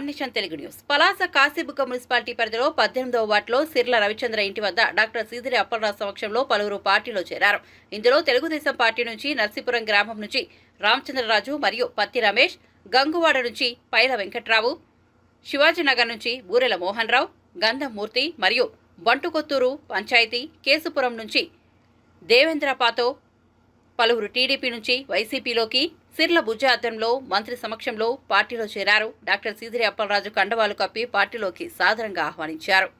One nation Telugu news. Palasa Kasibugga municipality పరిధిలో పద్దెనిమిదవ వార్డులో సిర్ల రవిచంద్ర ఇంటి వద్ద డాక్టర్ సీదిరి అప్పలరాజు సమక్షంలో పలువురు పార్టీలో చేరారు. ఇందులో తెలుగుదేశం పార్టీ నుంచి నర్సీపురం గ్రామం నుంచి రామచంద్రరాజు మరియు పత్తి రమేష్ గంగువాడ నుంచి పైల వెంకట్రావు శివాజీనగర్ నుంచి బూరెల మోహన్ రావు గంధమూర్తి మరియు బంటుకొత్తూరు పంచాయతీ కేసుపురం నుంచి దేవేంద్రపాతో పలువురు టీడీపీ నుంచి వైసీపీలోకి సిర్ల బుజ్జ మంత్రి సమక్షంలో పార్టీలో చేరారు. డాక్టర్ సీదిరి అప్పలరాజు కండవాలు కప్పి పార్టీలోకి సాదరంగా ఆహ్వానించారు.